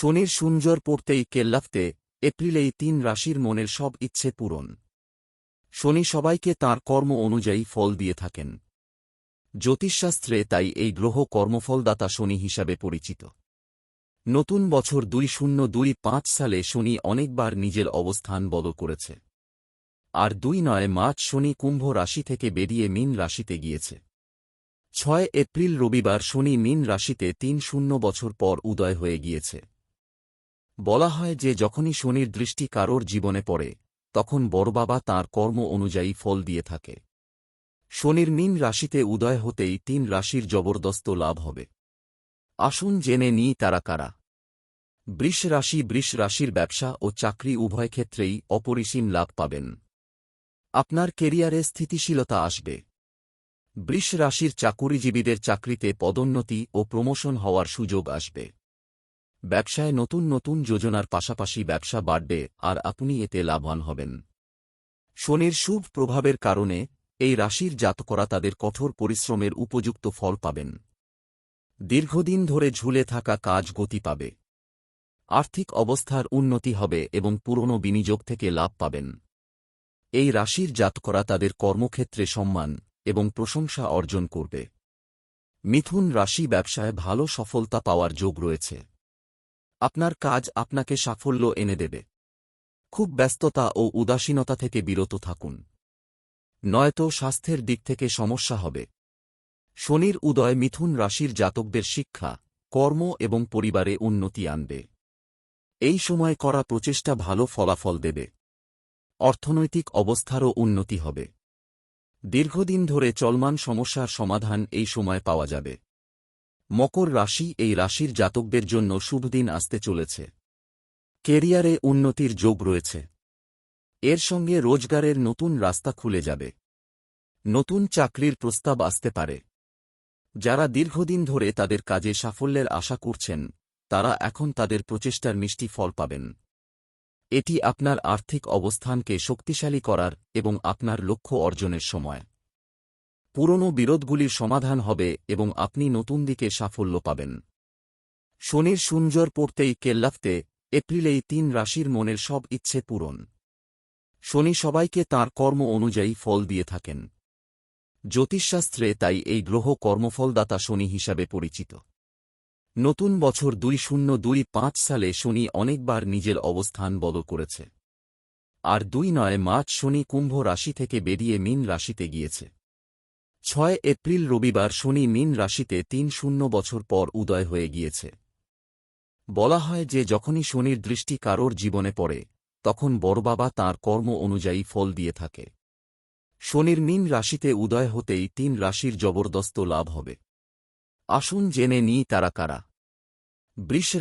শনির সুঞ্জর পড়তেই কেল্লাফতে, এপ্রিলেই তিন রাশির মনের সব ইচ্ছে পূরণ। শনি সবাইকে তার কর্ম অনুযায়ী ফল দিয়ে থাকেন। জ্যোতিষশাস্ত্রে তাই এই গ্রহ কর্মফলদাতা শনি হিসাবে পরিচিত। নতুন বছর দুই শূন্য দুই পাঁচ সালে শনি অনেকবার নিজের অবস্থান বদল করেছে। আর দুই নয় মার্চ শনি কুম্ভ রাশি থেকে বেরিয়ে মিন রাশিতে গিয়েছে। ছয় এপ্রিল রবিবার শনি মিন রাশিতে তিন শূন্য বছর পর উদয় হয়ে গিয়েছে। বলা হয় যে যখনই শনির দৃষ্টি কারোর জীবনে পড়ে, তখন বড়বাবা তার কর্ম অনুযায়ী ফল দিয়ে থাকে। শনির মীন রাশিতে উদয় হতেই তিন রাশির জবরদস্ত লাভ হবে। আসুন জেনে নিই তারা কারা। বৃষ রাশি বৃষ রাশির ব্যবসা ও চাকরি উভয় ক্ষেত্রেই অপরিসীম লাভ পাবেন। আপনার কেরিয়ারে স্থিতিশীলতা আসবে। বৃষ রাশির চাকুরিজীবীদের চাকরিতে পদোন্নতি ও প্রমোশন হওয়ার সুযোগ আসবে। ব্যবসায় নতুন নতুন যোজনার পাশাপাশি ব্যবসা বাড়বে আর আপনি এতে লাভবান হবেন। শনির শুভ প্রভাবের কারণে এই রাশির জাতকরা তাদের কঠোর পরিশ্রমের উপযুক্ত ফল পাবেন। দীর্ঘদিন ধরে ঝুলে থাকা কাজ গতি পাবে। আর্থিক অবস্থার উন্নতি হবে এবং পুরনো বিনিয়োগ থেকে লাভ পাবেন। এই রাশির জাতকরা তাদের কর্মক্ষেত্রে সম্মান এবং প্রশংসা অর্জন করবে। মিথুন রাশি ব্যবসায় ভালো সফলতা পাওয়ার যোগ রয়েছে। আপনার কাজ আপনাকে সাফল্য এনে দেবে। খুব ব্যস্ততা ও উদাসীনতা থেকে বিরত থাকুন। নয়তো স্বাস্থ্যের দিক থেকে সমস্যা হবে। শনির উদয় মিথুন রাশির জাতকদের শিক্ষা, কর্ম এবং পরিবারে উন্নতি আনবে। এই সময় করা প্রচেষ্টা ভালো ফলাফল দেবে। অর্থনৈতিক অবস্থারও উন্নতি হবে। দীর্ঘদিন ধরে চলমান সমস্যার সমাধান এই সময় পাওয়া যাবে। মকর রাশি এই রাশির জাতকদের জন্য শুভদিন আসতে চলেছে। কেরিয়ারে উন্নতির যোগ রয়েছে। এর সঙ্গে রোজগারের নতুন রাস্তা খুলে যাবে। নতুন চাকরির প্রস্তাব আসতে পারে। যারা দীর্ঘদিন ধরে তাদের কাজে সাফল্যের আশা করছেন, তারা এখন তাদের প্রচেষ্টার মিষ্টি ফল পাবেন। এটি আপনার আর্থিক অবস্থানকে শক্তিশালী করার এবং আপনার লক্ষ্য অর্জনের সময়। পুরনো বিরোধগুলির সমাধান হবে এবং আপনি নতুন দিকে সাফল্য পাবেন। শনির সুঞ্জর পড়তেই কেল্লাফতে, এপ্রিলেই তিন রাশির মনের সব ইচ্ছে পূরণ। শনি সবাইকে তার কর্ম অনুযায়ী ফল দিয়ে থাকেন। জ্যোতিষশাস্ত্রে তাই এই গ্রহ কর্মফলদাতা শনি হিসাবে পরিচিত। নতুন বছর দুই শূন্য দুই পাঁচ সালে শনি অনেকবার নিজের অবস্থান বদল করেছে। আর দুই নয় মার্চ শনি কুম্ভ রাশি থেকে বেরিয়ে মীন রাশিতে গিয়েছে। ছয় এপ্রিল রবিবার শনি মিন রাশিতে তিন শূন্য বছর পর উদয় হয়ে গিয়েছে। বলা হয় যে যখনই শনির দৃষ্টি কারোর জীবনে পড়ে, তখন বড়বাবা তার কর্ম অনুযায়ী ফল দিয়ে থাকে। শনির মিন রাশিতে উদয় হতেই তিন রাশির জবরদস্ত লাভ হবে। আসুন জেনে নিই তারা কারা। বৃষ